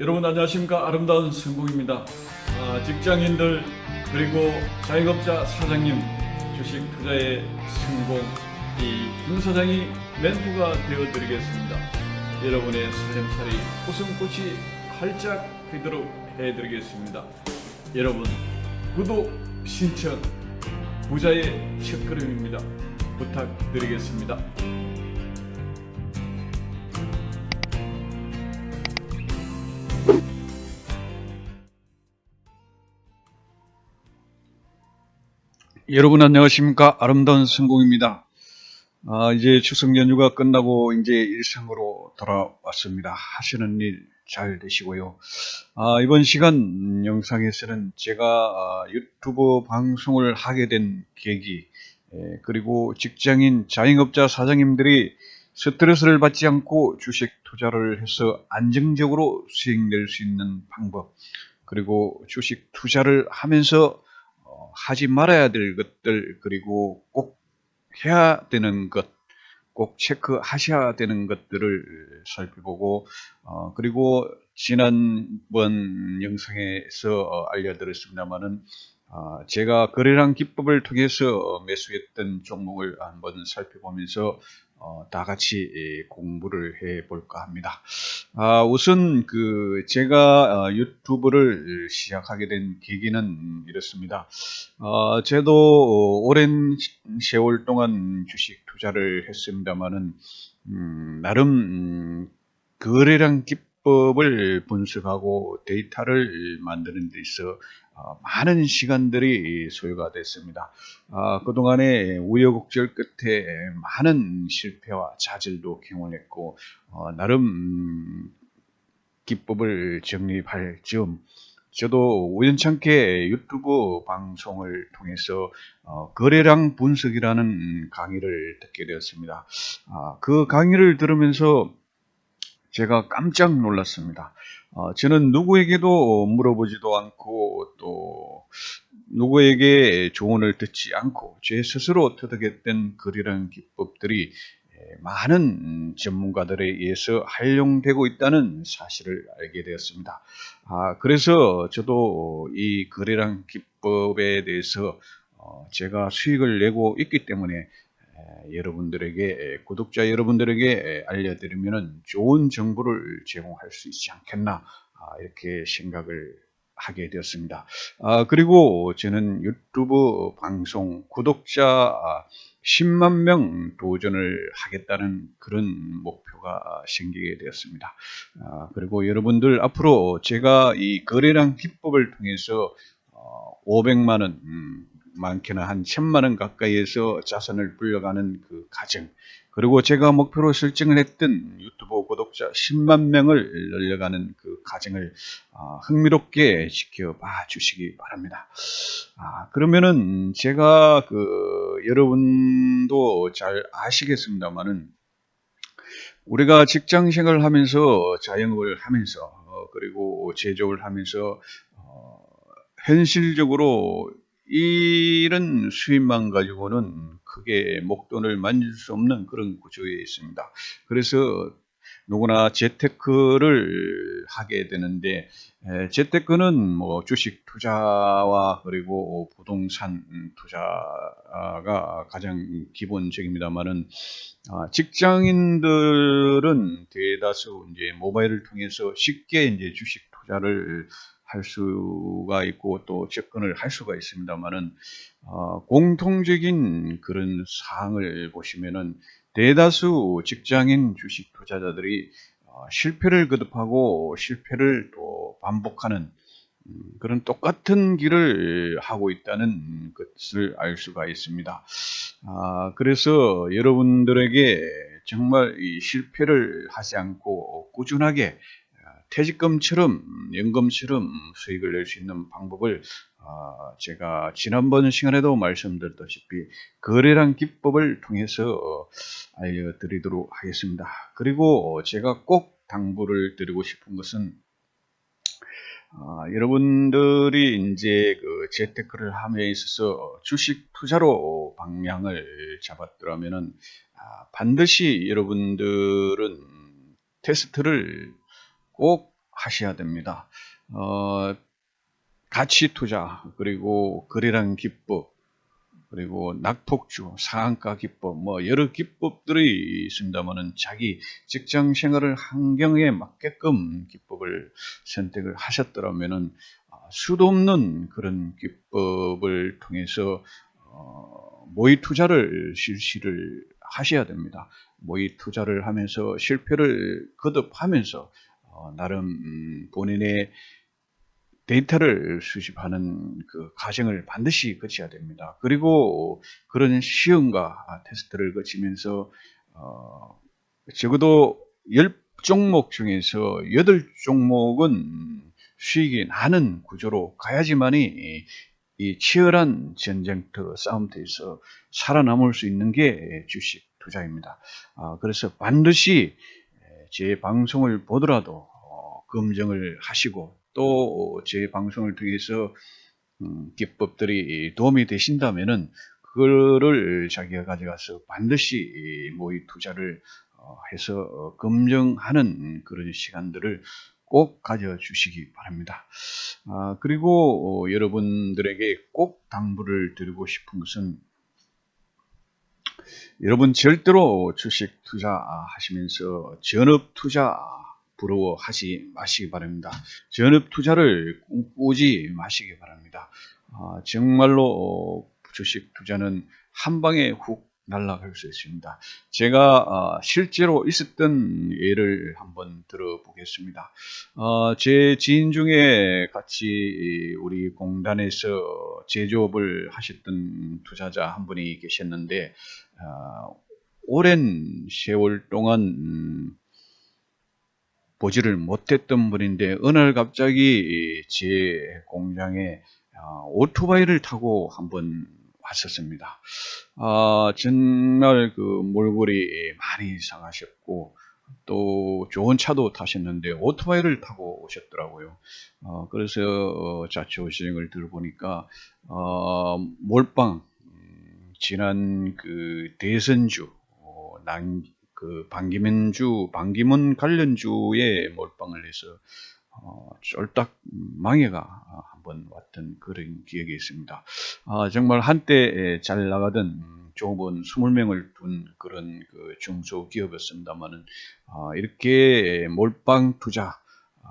여러분 안녕하십니까 아름다운 성공입니다. 아, 직장인들 그리고 자영업자 사장님 주식 투자의 성공 이김 사장이 멘토가 되어 드리겠습니다. 여러분의 살림살이 웃음꽃이 활짝 피도록 해드리겠습니다. 여러분 구독 신청 부자의 첫걸음입니다. 부탁드리겠습니다. 여러분 안녕하십니까 아름다운 성공입니다. 아, 이제 추석 연휴가 끝나고 이제 일상으로 돌아왔습니다. 하시는 일 잘 되시고요. 아, 이번 시간 영상에서는 제가 아, 유튜브 방송을 하게 된 계기 에, 그리고 직장인 자영업자 사장님들이 스트레스를 받지 않고 주식 투자를 해서 안정적으로 수익 낼 수 있는 방법 그리고 주식 투자를 하면서 어, 하지 말아야 될 것들 그리고 꼭 해야 되는 것, 꼭 체크하셔야 되는 것들을 살펴보고 어, 그리고 지난번 영상에서 어, 알려드렸습니다만은 아, 제가 거래량 기법을 통해서 매수했던 종목을 한번 살펴보면서 어, 다 같이 예, 공부를 해 볼까 합니다. 아, 우선 그 제가 어, 유튜브를 시작하게 된 계기는 이렇습니다. 어, 저도 어, 오랜 시- 세월 동안 주식 투자를 했습니다만은 음, 나름 음, 거래량 기법을 분석하고 데이터를 만드는 데 있어 어, 많은 시간들이 소요가 됐습니다. 아, 그동안에 우여곡절 끝에 많은 실패와 좌절도 경험했고 어, 나름 음, 기법을 정립할 즈음 저도 우연찮게 유튜브 방송을 통해서 어, 거래량 분석이라는 강의를 듣게 되었습니다. 아, 그 강의를 들으면서 제가 깜짝 놀랐습니다. 어, 저는 누구에게도 물어보지도 않고 또 누구에게 조언을 듣지 않고 제 스스로 터득했던 거래량 기법들이 에, 많은 음, 전문가들에 의해서 활용되고 있다는 사실을 알게 되었습니다. 아, 그래서 저도 이 거래량 기법에 대해서 어, 제가 수익을 내고 있기 때문에 에, 여러분들에게 에, 구독자 여러분들에게 에, 알려드리면 좋은 정보를 제공할 수 있지 않겠나 아, 이렇게 생각을 하게 되었습니다. 아, 그리고 저는 유튜브 방송 구독자 아, 10만 명 도전을 하겠다는 그런 목표가 생기게 되었습니다. 아, 그리고 여러분들 앞으로 제가 이 거래량 기법을 통해서 어, 500만 원, 음, 많게는 한 1000만 원 가까이에서 자산을 불려가는 그 과정, 그리고 제가 목표로 설정을 했던 유튜브 구독자 10만 명을 늘려가는 그 과정을 아, 흥미롭게 지켜봐 주시기 바랍니다. 아, 그러면은 제가 그 여러분도 잘 아시겠습니다만은 우리가 직장 생활을 하면서 자영업을 하면서 어, 그리고 제조를 하면서 어, 현실적으로 이런 수입만 가지고는 크게 목돈을 만질 수 없는 그런 구조에 있습니다. 그래서 누구나 재테크를 하게 되는데 에, 재테크는 뭐 주식 투자와 그리고 부동산 투자가 가장 기본적입니다만은 아, 직장인들은 대다수 이제 모바일을 통해서 쉽게 이제 주식 투자를 할 수가 있고 또 접근을 할 수가 있습니다만은 어, 공통적인 그런 사항을 보시면은 대다수 직장인 주식 투자자들이 어, 실패를 거듭하고 실패를 또 반복하는 음, 그런 똑같은 길을 하고 있다는 것을 알 수가 있습니다. 아, 그래서 여러분들에게 정말 이 실패를 하지 않고 꾸준하게 아, 퇴직금처럼 연금처럼 수익을 낼 수 있는 방법을 아, 제가 지난번 시간에도 말씀드렸다시피 거래량 기법을 통해서 어, 알려드리도록 하겠습니다. 그리고 제가 꼭 당부를 드리고 싶은 것은 아, 여러분들이 이제 그 재테크를 함에 있어서 주식 투자로 방향을 잡았더라면은 아, 반드시 여러분들은 테스트를 꼭 하셔야 됩니다. 어, 가치 투자, 그리고 거래량 기법, 그리고 낙폭주, 상한가 기법, 뭐 여러 기법들이 있습니다만은 자기 직장 생활을 환경에 맞게끔 기법을 선택을 하셨더라면은 아, 수도 없는 그런 기법을 통해서 어, 모의 투자를 실시를 하셔야 됩니다. 모의 투자를 하면서 실패를 거듭하면서 어, 나름 음, 본인의 데이터를 수집하는 그 과정을 반드시 거쳐야 됩니다. 그리고 그런 시험과 테스트를 거치면서 어, 적어도 10종목 중에서 8종목은 수익이 나는 구조로 가야지만이 이, 이 치열한 전쟁터 싸움터에서 살아남을 수 있는 게 주식 투자입니다. 아, 그래서 반드시 제 방송을 보더라도 어, 검증을 하시고 또 제 방송을 통해서 음, 기법들이 도움이 되신다면은 그거를 자기가 가져가서 반드시 모의 투자를 어, 해서 어, 검증하는 그런 시간들을 꼭 가져주시기 바랍니다. 아, 그리고 어, 여러분들에게 꼭 당부를 드리고 싶은 것은 여러분 절대로 주식 투자 하시면서 전업 투자 부러워하지 마시기 바랍니다. 전업 투자를 꿈꾸지 마시기 바랍니다. 아, 정말로 주식 투자는 한 방에 훅 날아갈 수 있습니다. 제가 어, 실제로 있었던 예를 한번 들어보겠습니다. 어, 제 지인 중에 같이 우리 공단에서 제조업을 하셨던 투자자 한 분이 계셨는데 어, 오랜 세월 동안 음, 보지를 못했던 분인데 어느 날 갑자기 제 공장에 오토바이를 타고 한번 왔었습니다. 아, 정말 그 몰골이 많이 상하셨고 또 좋은 차도 타셨는데 오토바이를 타고 오셨더라고요. 어, 그래서 자초지행을 들어보니까 어, 몰빵 음, 지난 그 대선주 어, 난, 그 반기문주 반기문 관련주에 몰빵을 해서 어, 쫄딱 망해가 한번 왔던 그런 기억이 있습니다. 아, 정말 한때 잘 나가던 좁은 20명을 둔 그런 그 중소기업이었습니다만은 아, 이렇게 몰빵 투자 아,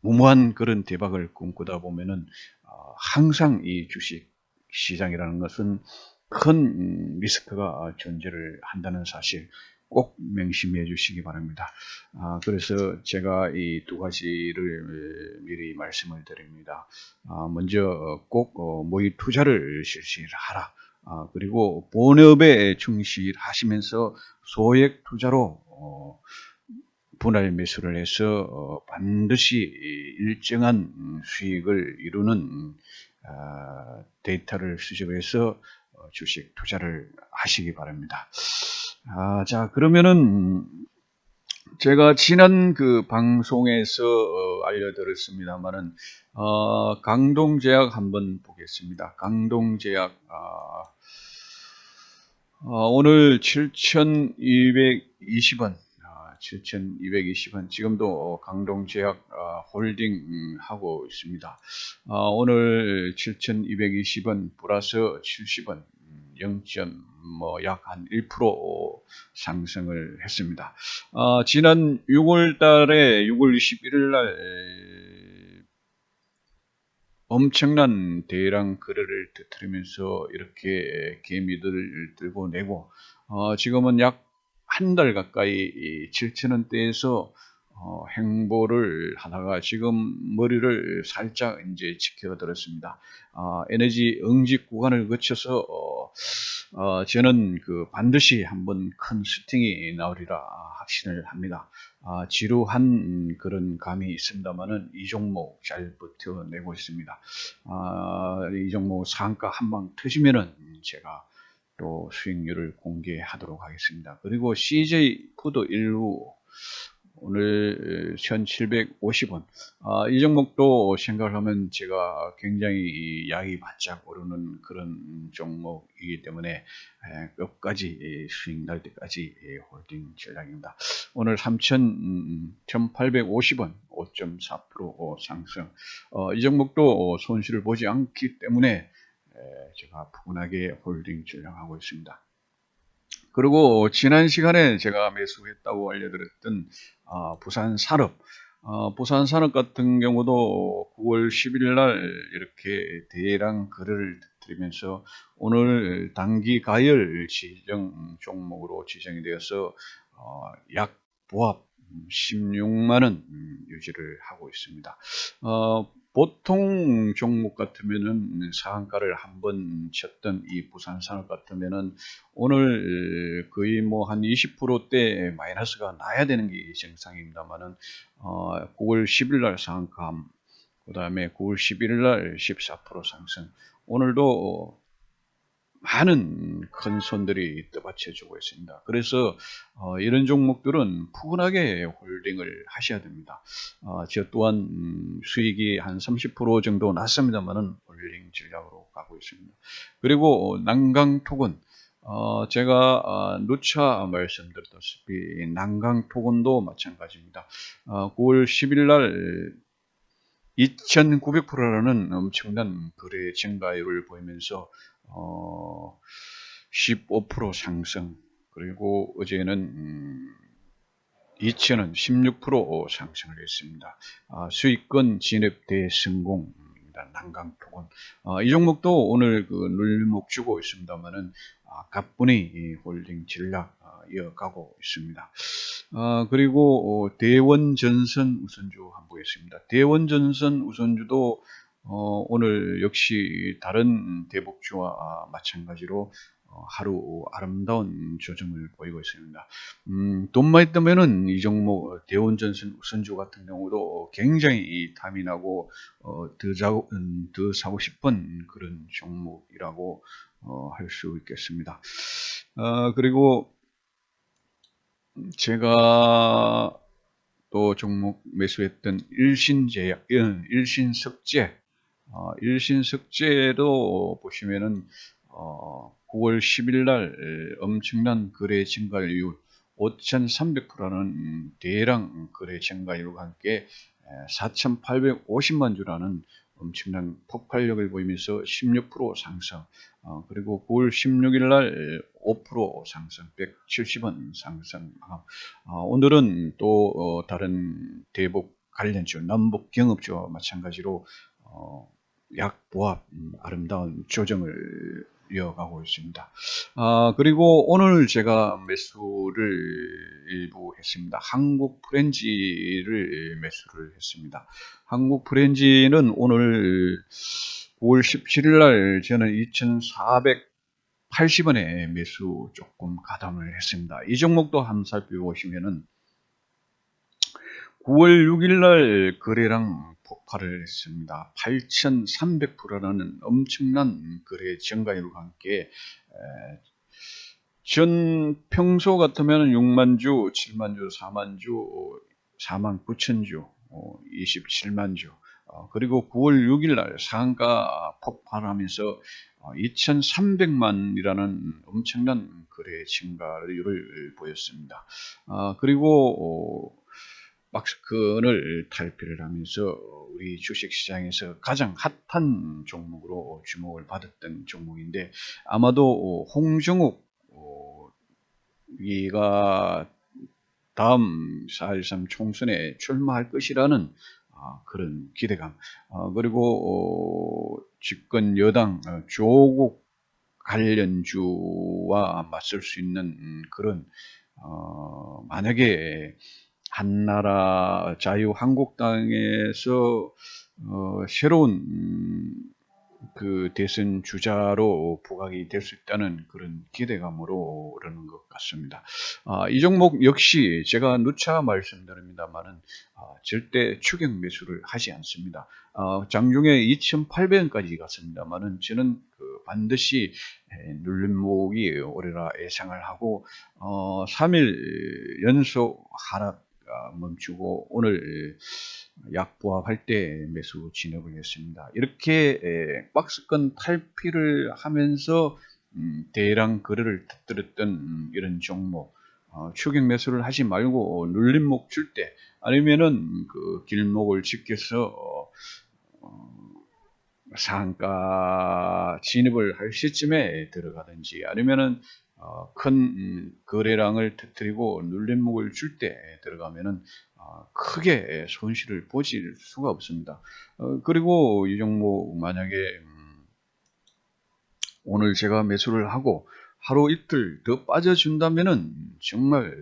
무모한 그런 대박을 꿈꾸다 보면은 아, 항상 이 주식 시장이라는 것은 큰 리스크가 존재를 한다는 사실 꼭 명심해 주시기 바랍니다. 아, 그래서 제가 이 두 가지를 미리 말씀을 드립니다. 아, 먼저 꼭 어, 모의 투자를 실시하라. 아, 그리고 본업에 충실하시면서 소액 투자로 어, 분할 매수를 해서 어, 반드시 일정한 수익을 이루는 아, 데이터를 수집해서 어, 주식 투자를 하시기 바랍니다. 아, 자, 그러면은, 제가 지난 그 방송에서 어, 알려드렸습니다만은, 어, 강동제약 한번 보겠습니다. 강동제약, 아, 어, 오늘 7,220원, 아, 7,220원, 지금도 강동제약 아, 홀딩 음, 하고 있습니다. 아, 오늘 7,220원 플러스 70원, 0. 뭐약한 1% 상승을 했습니다. 어, 지난 6월 달에 6월 21일 날 엄청난 대량 거래를 터뜨리면서 이렇게 개미들을 들고 내고 어, 지금은 약 한 달 가까이 7천 원대에서 어, 행보를 하다가 지금 머리를 살짝 이제 지켜들었습니다. 어, 에너지 응집 구간을 거쳐서 어, 어, 저는 그 반드시 한번 큰 슈팅이 나오리라 확신을 합니다. 아, 지루한 그런 감이 있습니다만은 이 종목 잘 버텨내고 있습니다. 아, 이 종목 상가 한 방 터지면은 제가 또 수익률을 공개하도록 하겠습니다. 그리고 CJ 푸드 일부 오늘 1750원. 아, 이 종목도 생각을 하면 제가 굉장히 약이 바짝 오르는 그런 종목이기 때문에 에, 끝까지 수익 날 때까지 예, 홀딩 전략입니다. 오늘 3,000, 1,850원 5.4% 상승. 어, 이 종목도 손실을 보지 않기 때문에 에, 제가 푸근하게 홀딩 전략하고 있습니다. 그리고 지난 시간에 제가 매수했다고 알려드렸던 어, 부산 산업, 어, 부산 산업 같은 경우도 9월 11일 날 이렇게 대량 거래를 드리면서 오늘 단기 가열 지정 종목으로 지정이 되어서 어, 약 보합 16만원 유지를 하고 있습니다. 어, 보통 종목 같으면은 상한가를 한 번 쳤던 이 부산 산업 같으면은 오늘 거의 뭐 한 20%대 마이너스가 나야 되는 게 정상입니다만은 어 9월 10일 날 상한가 그 다음에 9월 11일 날 14% 상승. 오늘도 많은 큰 손들이 떠받쳐주고 있습니다. 그래서 어, 이런 종목들은 푸근하게 홀딩을 하셔야 됩니다. 어, 저 또한 음, 수익이 한 30% 정도 났습니다만은 홀딩 전략으로 가고 있습니다. 그리고 난강톡은 어, 제가 어, 누차 말씀드렸다시피 난강톡은도 마찬가지입니다. 어, 9월 10일 날 2,900%라는 엄청난 거래 증가율을 보이면서 어, 15% 상승 그리고 어제는 음, 이체는 16% 상승을 했습니다. 아, 수익권 진입 대 성공입니다. 난강톡은 아, 이 종목도 오늘 그 눌목 주고 있습니다만은 아, 가뿐히 홀딩 전략 아, 이어가고 있습니다. 아, 그리고 어, 대원전선 우선주 한번 보겠습니다. 대원전선 우선주도 어, 오늘 역시 다른 대복주와 마찬가지로 어, 하루 아름다운 조정을 보이고 있습니다. 음, 돈만 있다면은 이 종목 대원전선 우선주 같은 경우도 굉장히 탐이 나고 어, 더, 자고, 음, 더 사고 싶은 그런 종목이라고 어, 할수 있겠습니다. 어, 그리고 제가 또 종목 매수했던 일신제약, 일신석재 어, 일신석재도 보시면은 어, 9월 10일 날 엄청난 거래 증가율 5,300%라는 대량 거래 증가율과 함께 4,850만 주라는 엄청난 폭발력을 보이면서 16% 상승, 어, 그리고 9월 16일 날 5% 상승, 170원 상승. 어, 오늘은 또 어, 다른 대북 관련주, 남북 경업주와 마찬가지로 어, 약보합 음, 아름다운 조정을 이어가고 있습니다. 아, 그리고 오늘 제가 매수를 일부 했습니다. 한국 프렌지를 매수를 했습니다. 한국 프렌지는 오늘 5월 17일 날 저는 2,480원에 매수 조금 가담을 했습니다. 이 종목도 한번 살펴보시면은 9월 6일 날 거래량 폭발을 했습니다. 8,300%라는 엄청난 거래 증가율과 함께 전 평소 같으면 6만 주, 7만 주, 4만 주, 4만 9천 주, 27만 주, 어, 그리고 9월 6일 날 상가 폭발하면서 2,300만이라는 어, 엄청난 거래 증가율을 보였습니다. 아, 그리고 박스큰을 탈피를 하면서 우리 주식시장에서 가장 핫한 종목으로 주목을 받았던 종목인데 아마도 홍정욱 이가 다음 4.13 총선에 출마할 것이라는 아, 그런 기대감. 아, 그리고 집권 여당 어, 조국 관련주와 맞설 수 있는 그런 어, 만약에 한나라 자유한국당에서 어, 새로운 음, 그 대선 주자로 부각이 될 수 있다는 그런 기대감으로 그러는 것 같습니다. 아, 이 종목 역시 제가 누차 말씀드립니다만은 아, 절대 추격 매수를 하지 않습니다. 아, 장중에 2,800원까지 갔습니다만은 저는 그 반드시 눌림목이 오래라 예상을 하고 어, 3일 연속 하락 아, 멈추고 오늘 약부합할 때 매수 진입을 했습니다. 이렇게 에, 박스권 탈피를 하면서 음, 대량 거래를 터뜨렸던 음, 이런 종목 어, 추격 매수를 하지 말고 어, 눌림목 줄 때 아니면은 그 길목을 지켜서 어, 어, 상가 진입을 할 시점에 들어가든지 아니면은 어, 큰 음, 거래량을 터뜨리고 눌림목을 줄 때 들어가면은 어, 크게 손실을 보실 수가 없습니다. 어, 그리고 이 종목 만약에 음, 오늘 제가 매수를 하고 하루 이틀 더 빠져준다면은 정말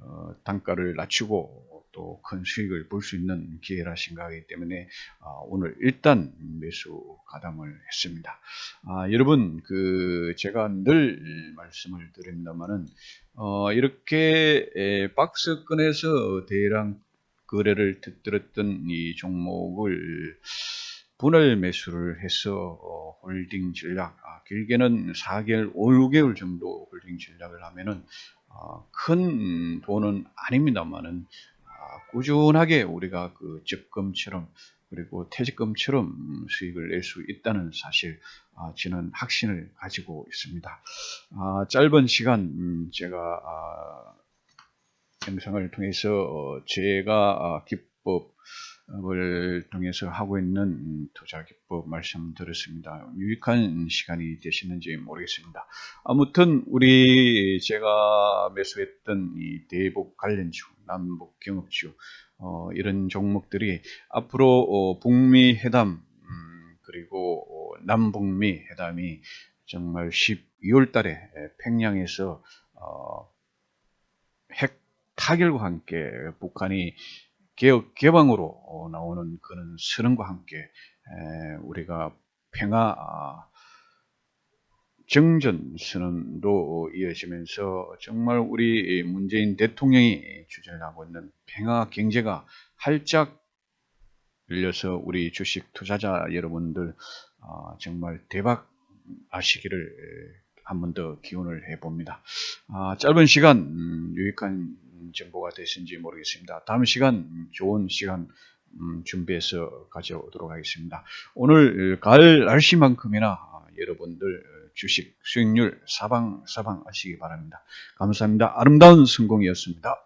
어, 단가를 낮추고 또 큰 수익을 볼 수 있는 기회라 생각하기 때문에 어, 오늘 일단 매수 가담을 했습니다. 아, 여러분 그 제가 늘 말씀을 드립니다만은 어, 이렇게 에, 박스권에서 대량 거래를 터뜨렸던 이 종목을 분할 매수를 해서 어, 홀딩 전략, 아, 길게는 4개월, 5, 6개월 정도 홀딩 전략을 하면은 어, 큰 돈은 아닙니다만은 아, 꾸준하게 우리가 그 적금처럼 그리고 퇴직금처럼 수익을 낼 수 있다는 사실 아, 저는 확신을 가지고 있습니다. 아, 짧은 시간 음, 제가 아, 영상을 통해서 어, 제가 아, 기법 을 통해서 하고 있는 음, 투자 기법 말씀드렸습니다. 유익한 시간이 되시는지 모르겠습니다. 아무튼 우리 제가 매수했던 이 대북 관련주, 남북 경업주 어, 이런 종목들이 앞으로 어, 북미 회담 음, 그리고 어, 남북미 회담이 정말 12월 달에 평양에서 어, 핵 타결과 함께 북한이 개혁 개방으로 어, 나오는 그런 선언과 함께 에, 우리가 평화 아, 정전 선언도 이어지면서 정말 우리 문재인 대통령이 주장하고 있는 평화 경제가 활짝 열려서 우리 주식 투자자 여러분들 아, 정말 대박 하시기를 한 번 더 기원을 해봅니다. 아, 짧은 시간 음, 유익한 정보가 되신지 모르겠습니다. 다음 시간 음, 좋은 시간 음, 준비해서 가져오도록 하겠습니다. 오늘 가을 날씨만큼이나 아, 여러분들 주식 수익률 사방 사방 하시기 바랍니다. 감사합니다. 아름다운 성공이었습니다.